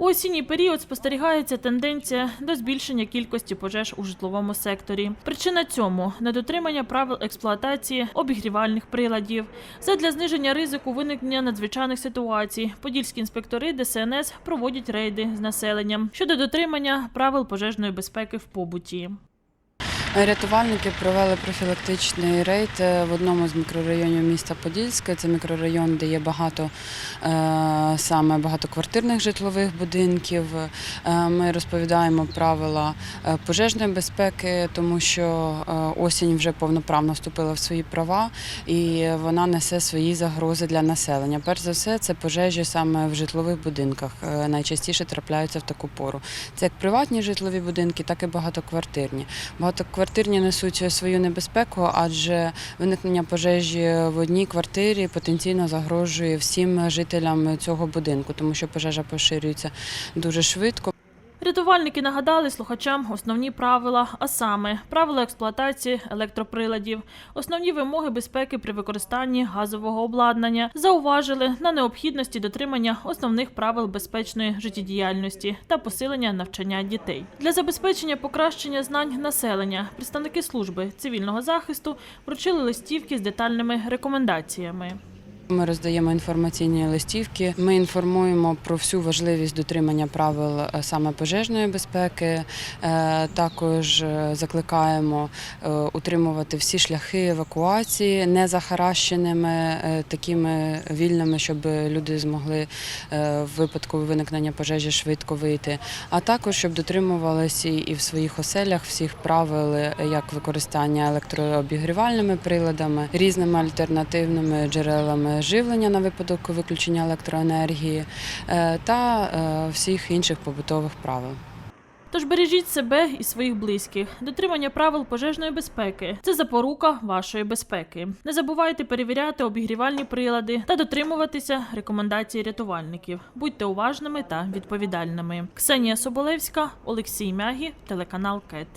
У осінній період спостерігається тенденція до збільшення кількості пожеж у житловому секторі. Причина цьому недотримання правил експлуатації обігрівальних приладів. Задля зниження ризику виникнення надзвичайних ситуацій подільські інспектори ДСНС проводять рейди з населенням щодо дотримання правил пожежної безпеки в побуті. Рятувальники провели профілактичний рейд е, в одному з мікрорайонів міста Подільське. Це мікрорайон, де є багато е, саме багатоквартирних житлових будинків. Е, Ми розповідаємо правила пожежної безпеки, тому що осінь вже повноправно вступила в свої права і вона несе свої загрози для населення. Перш за все, це пожежі саме в житлових будинках. Найчастіше трапляються в таку пору. Це як приватні житлові будинки, так і багатоквартирні. Багатоквартирні несуть свою небезпеку, адже виникнення пожежі в одній квартирі потенційно загрожує всім жителям цього будинку, тому що пожежа поширюється дуже швидко. Рятувальники нагадали слухачам основні правила, а саме правила експлуатації електроприладів, основні вимоги безпеки при використанні газового обладнання, зауважили на необхідності дотримання основних правил безпечної життєдіяльності та посилення навчання дітей. Для забезпечення покращення знань населення представники служби цивільного захисту вручили листівки з детальними рекомендаціями. Ми роздаємо інформаційні листівки. Ми інформуємо про всю важливість дотримання правил е, саме пожежної безпеки. Е, Також е, закликаємо утримувати всі шляхи евакуації незахаращеними, е, такими вільними, щоб люди змогли в випадку виникнення пожежі швидко вийти. А також щоб дотримувалися і в своїх оселях всіх правил, як використання електрообігрівальними приладами, різними альтернативними джерелами живлення на випадок виключення електроенергії е, та е, всіх інших побутових правил. Тож бережіть себе і своїх близьких. Дотримання правил пожежної безпеки це запорука вашої безпеки. Не забувайте перевіряти обігрівальні прилади та дотримуватися рекомендацій рятувальників. Будьте уважними та відповідальними. Ксенія Соболевська, Олексій Мягі, телеканал КЕТ.